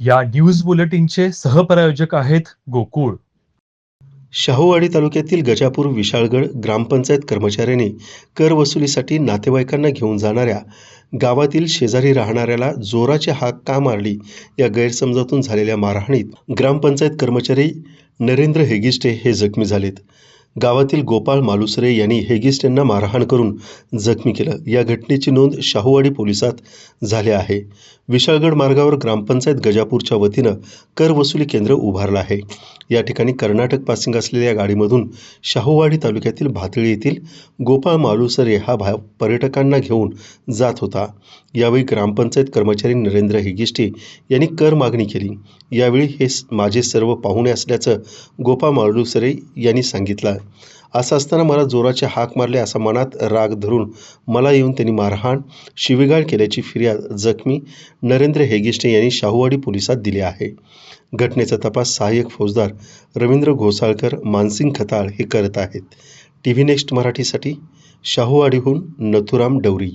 या न्यूज बुलेटिनचे सहप्रायोजक आहेत गोकुळ. शाहूवाडी तालुक्यातील गजापूर विशाळगड ग्रामपंचायत कर्मचाऱ्यांनी कर वसुलीसाठी नातेवाईकांना घेऊन जाणाऱ्या गावातील शेजारी राहणाऱ्याला जोराची हाक का मारली या गैरसमजातून झालेल्या मारहाणीत ग्रामपंचायत कर्मचारी नरेंद्र हेगिस्टे हे जखमी झालेत. गावातील गोपाळ मालुसरे यांनी हेगिस्ट यांना मारहाण करून जखमी केलं. या घटनेची नोंद शाहूवाडी पोलिसात झाली आहे. विशाळगड मार्गावर ग्रामपंचायत गजापूरच्या वतीनं कर वसुली केंद्र उभारलं आहे. या ठिकाणी कर्नाटक पासिंग असलेल्या गाडीमधून शाहूवाडी तालुक्यातील भातळी येथील गोपाळ मालुसरे हा भा पर्यटकांना घेऊन जात होता. यावेळी ग्रामपंचायत कर्मचारी नरेंद्र हेगिस्टे यांनी कर मागणी केली. यावेळी हे माझे सर्व पाहुणे असल्याचं गोपाळ मालुसरे यांनी सांगितलं. असं असताना मला जोराचे हाक मारले असा मनात राग धरून मला येऊन त्यांनी मारहाण शिवीगाळ केल्याची फिर्याद जखमी नरेंद्र हेगिष्टे यांनी शाहूवाडी पोलिसात दिली आहे. घटनेचा तपास सहाय्यक फौजदार रवींद्र घोसाळकर मानसिंग खताळ हे करत आहेत. टी व्ही नेक्स्ट मराठीसाठी शाहूवाडीहून नथुराम डवरी.